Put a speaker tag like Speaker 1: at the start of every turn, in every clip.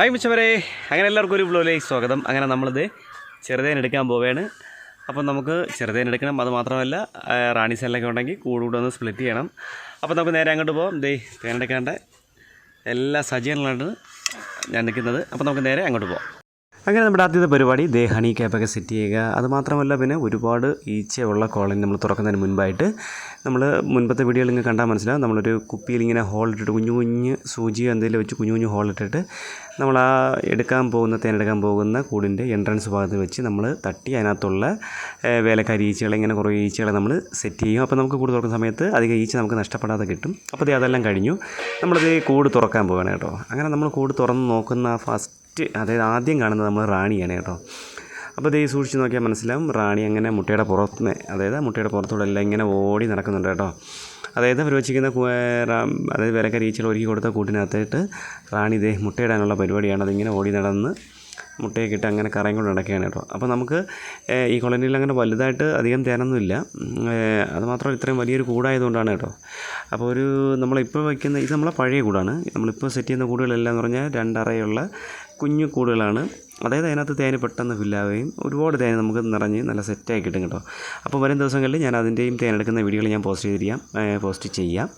Speaker 1: Hi മിച്ചവരെ. അങ്ങനെ എല്ലാവർക്കും ഒരു ബ്ലോയിലേക്ക് സ്വാഗതം. അങ്ങനെ നമ്മളിത് ചെറുതേൻ എടുക്കാൻ പോവുകയാണ്. അപ്പം നമുക്ക് ചെറുതേൻ എടുക്കണം. അത് മാത്രമല്ല റാണി സെല്ലൊക്കെ ഉണ്ടെങ്കിൽ കൂടെ കൂടെ ഒന്ന് സ്പ്ലിറ്റ് ചെയ്യണം. അപ്പം നമുക്ക് നേരെ അങ്ങോട്ട് പോകാം ദേ തേനെടുക്കാണ്ട് എല്ലാ സജ്ജീകരണങ്ങളാണ് ഞാൻ നിൽക്കുന്നത്. അപ്പം നമുക്ക് നേരെ അങ്ങോട്ട് പോകാം അങ്ങനെ നമ്മുടെ ആദ്യത്തെ പരിപാടി ദേ ഹണി ക്യാപ്പൊക്കെ സെറ്റ് ചെയ്യുക. അതുമാത്രമല്ല പിന്നെ ഒരുപാട് ഈച്ചയുള്ള കോളനി നമ്മൾ തുറക്കുന്നതിന് മുൻപായിട്ട് നമ്മൾ മുൻപത്തെ വീഡിയോയിൽ നിങ്ങൾ കണ്ടാൽ മനസ്സിലാവും. നമ്മളൊരു കുപ്പിയിൽ ഇങ്ങനെ ഹോൾ ഇട്ടിട്ട് കുഞ്ഞു കുഞ്ഞ് സൂചി എന്തെങ്കിലും വെച്ച് കുഞ്ഞു കുഞ്ഞു ഹോൾ ഇട്ടിട്ട് നമ്മൾ ആ എടുക്കാൻ പോകുന്ന തേനെടുക്കാൻ പോകുന്ന കൂടിന്റെ എൻട്രൻസ് ഭാഗത്ത് വെച്ച് നമ്മൾ തട്ടി അതിനകത്തുള്ള വേലക്കാരി ഈച്ചകളെ ഇങ്ങനെ കുറേ ഈച്ചകളെ നമ്മൾ സെറ്റ് ചെയ്യും. അപ്പോൾ നമുക്ക് കൂട് തുറക്കുന്ന സമയത്ത് അധികം ഈച്ച നമുക്ക് നഷ്ടപ്പെടാതെ കിട്ടും. അപ്പോൾ അതെല്ലാം കഴിഞ്ഞു. നമ്മളത് കൂട് തുറക്കാൻ പോവുകയാണ് കേട്ടോ. അങ്ങനെ നമ്മൾ കൂട് തുറന്ന് നോക്കുന്ന ഫസ്റ്റ് അതായത് ആദ്യം കാണുന്നത് നമ്മൾ റാണിയാണ് കേട്ടോ. അപ്പോൾ ദൈവം സൂക്ഷിച്ച് നോക്കിയാൽ മനസ്സിലാവും റാണി അങ്ങനെ മുട്ടയുടെ പുറത്ത് അതായത് മുട്ടയുടെ പുറത്തൂടെ എല്ലാം ഇങ്ങനെ ഓടി നടക്കുന്നുണ്ട് കേട്ടോ. അതായത് അവർ വെച്ചിരിക്കുന്ന അതായത് വിലക്കരി ഈച്ചകൾ ഒരുക്കി കൊടുത്ത കൂട്ടിനകത്തായിട്ട് റാണി ഇതേ മുട്ടയിടാനുള്ള പരിപാടിയാണ്. അതിങ്ങനെ ഓടി നടന്ന് മുട്ടയൊക്കെ ഇട്ട് അങ്ങനെ കറയും കൊണ്ട് നടക്കുകയാണ് കേട്ടോ. അപ്പോൾ നമുക്ക് ഈ കോളനിയിൽ അങ്ങനെ വലുതായിട്ട് അധികം തേനൊന്നുമില്ല. അതുമാത്രം ഇത്രയും വലിയൊരു കൂടായതുകൊണ്ടാണ് കേട്ടോ. അപ്പോൾ ഒരു നമ്മളിപ്പോൾ വയ്ക്കുന്ന ഇത് നമ്മളെ പഴയ കൂടാണ്. നമ്മളിപ്പോൾ സെറ്റ് ചെയ്യുന്ന കൂടുകളെല്ലാം എന്ന് പറഞ്ഞാൽ രണ്ടറയുള്ള കുഞ്ഞു കൂടുകളാണ്. അതായത് അതിനകത്ത് തേന് പെട്ടെന്ന് ഫില്ലാവുകയും ഒരുപാട് തേന് നമുക്ക് നിറഞ്ഞ് നല്ല സെറ്റായി കിട്ടും കേട്ടോ. അപ്പോൾ വരും ദിവസങ്ങളിൽ ഞാൻ അതിന്റെയും തേനെടുക്കുന്ന വീഡിയോകൾ ഞാൻ പോസ്റ്റ് ചെയ്തിരിക്കാം. പോസ്റ്റ് ചെയ്യാം.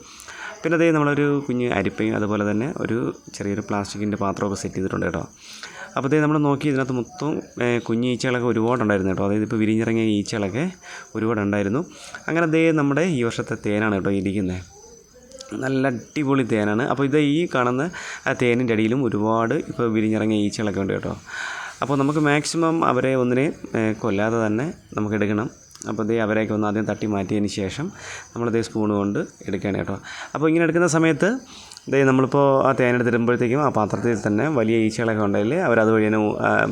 Speaker 1: പിന്നെ അതേ നമ്മളൊരു കുഞ്ഞ് അരിപ്പയും അതുപോലെ തന്നെ ഒരു ചെറിയൊരു പ്ലാസ്റ്റിക്കിന്റെ പാത്രമൊക്കെ സെറ്റ് ചെയ്തിട്ടുണ്ട് കേട്ടോ. അപ്പോൾ അതേ നമ്മൾ നോക്കി ഇതിനകത്ത് മൊത്തം കുഞ്ഞ് ഈച്ചകളൊക്കെ ഒരുപാടുണ്ടായിരുന്നു കേട്ടോ. അതായത് ഇപ്പോൾ വിരിഞ്ഞിറങ്ങിയ ഈച്ചകളൊക്കെ ഒരുപാടുണ്ടായിരുന്നു. അങ്ങനെ അതേ നമ്മുടെ ഈ വർഷത്തെ തേനാണ് കേട്ടോ ഇരിക്കുന്നത് നല്ല അടിപൊളി തേനാണ്. അപ്പോൾ ഇത് ഈ കാണുന്ന തേനിന്റെ അടിയിലും ഒരുപാട് ഇപ്പോൾ വിരിഞ്ഞിറങ്ങിയ ഈച്ചകളൊക്കെ ഉണ്ട് കേട്ടോ. അപ്പോൾ നമുക്ക് മാക്സിമം അവരെ ഒന്നിനെ കൊല്ലാതെ തന്നെ നമുക്ക് എടുക്കണം. അപ്പോൾ ഇതേ അവരെയൊക്കെ ഒന്ന് ആദ്യം തട്ടി മാറ്റിയതിന് ശേഷം നമ്മളിതേ സ്പൂൺ കൊണ്ട് എടുക്കുകയാണ് കേട്ടോ. അപ്പോൾ ഇങ്ങനെ എടുക്കുന്ന സമയത്ത് ഇതേ നമ്മളിപ്പോൾ ആ തേനെടുത്തിടുമ്പോഴത്തേക്കും ആ പാത്രത്തിൽ തന്നെ വലിയ ഈച്ചകളൊക്കെ ഉണ്ടെങ്കിൽ അവരത് വഴി തന്നെ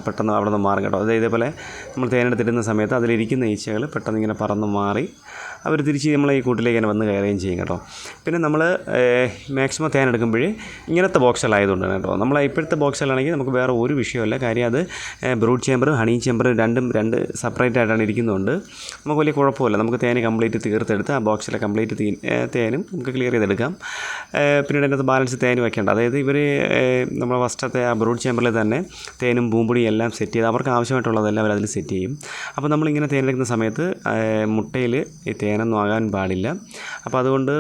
Speaker 1: പെട്ടെന്ന് അവിടെ നിന്ന് മാറും കേട്ടോ. അതായത് ഇതേപോലെ നമ്മൾ തേനെടുത്തിടുന്ന സമയത്ത് അതിലിരിക്കുന്ന ഈച്ചകൾ പെട്ടെന്ന് ഇങ്ങനെ പറന്ന് മാറി അവർ തിരിച്ച് നമ്മളെ ഈ കൂട്ടിലേക്ക് തന്നെ വന്ന് കയറുകയും ചെയ്യും കേട്ടോ. പിന്നെ നമ്മൾ മാക്സിമം തേൻ എടുക്കുമ്പോൾ ഇങ്ങനത്തെ ബോക്സുകളായതുകൊണ്ട് കേട്ടോ. നമ്മൾ ഇപ്പോഴത്തെ ബോക്സുകളാണെങ്കിൽ നമുക്ക് വേറെ ഒരു വിഷയമല്ല. കാര്യം അത് ബ്രൂഡ് ചേമ്പറും ഹണി ചേമ്പറും രണ്ടും രണ്ട് സെപ്പറേറ്റ് ആയിട്ടാണ് ഇരിക്കുന്നതുകൊണ്ട് നമുക്ക് വലിയ കുഴപ്പമില്ല. നമുക്ക് തേന് കംപ്ലീറ്റ് തീർത്തെടുത്ത് ആ ബോക്സിലെ കംപ്ലീറ്റ് തീ തേനും നമുക്ക് ക്ലിയർ ചെയ്തെടുക്കാം. പിന്നീട് അതിനകത്ത് ബാലൻസ് തേൻ വയ്ക്കേണ്ട അതായത് ഇവർ നമ്മൾ ഫസ്റ്റത്തെ ആ ബ്രൂഡ് ചേമ്പറിൽ തന്നെ തേനും പൂമ്പൊടിയും എല്ലാം സെറ്റ് ചെയ്ത് അവർക്ക് ആവശ്യമായിട്ടുള്ളതെല്ലാം അവർ അതിൽ സെറ്റ് ചെയ്യും. അപ്പോൾ നമ്മളിങ്ങനെ തേനെടുക്കുന്ന സമയത്ത് മുട്ടയിൽ ഈ തേനൊന്നും ആകാൻ പാടില്ല. അപ്പോൾ അതുകൊണ്ട്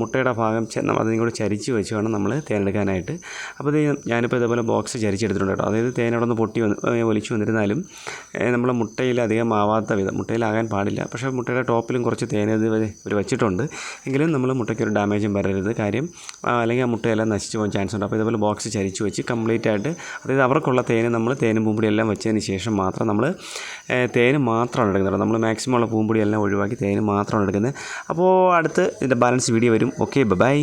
Speaker 1: മുട്ടയുടെ ഭാഗം അതിനും കൂടെ ചരിച്ച് വെച്ച് വേണം നമ്മൾ തേനെടുക്കാനായിട്ട് അപ്പോൾ ഇത് ഞാനിപ്പോൾ ഇതേപോലെ ബോക്സ് ചരിച്ചെടുത്തിട്ടുണ്ട് കേട്ടോ. അതായത് തേൻ നിന്ന് പൊട്ടി വന്ന് ഒലിച്ചു വന്നിരുന്നാലും നമ്മൾ മുട്ടയിൽ അധികം ആവാത്ത വിധം മുട്ടയിലാകാൻ പാടില്ല. പക്ഷേ മുട്ടയുടെ ടോപ്പിലും കുറച്ച് തേൻ ഇത് ഇവർ വെച്ചിട്ടുണ്ട്. എങ്കിലും നമ്മൾ മുട്ടയ്ക്ക് ഒരു ഡാമേജും വരരുത്. കാര്യം അല്ലെങ്കിൽ ആ മുട്ടയെല്ലാം നശിച്ചു പോകാൻ ചാൻസ് ഉണ്ട്. അപ്പോൾ ഇതേപോലെ ബോക്സ് ചരിച്ച് വെച്ച് കംപ്ലീറ്റ് ആയിട്ട് അതായത് അവർക്കുള്ള തേന് നമ്മൾ തേനും പൂമ്പൊടി എല്ലാം വെച്ചതിന് ശേഷം മാത്രം നമ്മൾ തേന് മാത്രമാണ് എടുക്കുന്നത് നമ്മൾ മാക്സിമം ഉള്ള പൂമ്പൊടി എല്ലാം ഒഴിവാക്കി തേന് മാത്രമാണ് എടുക്കുന്നത്. അപ്പോൾ അടുത്ത് ഇതിന്റെ ബാലൻസ് വീഡിയോ വരും. Okay bye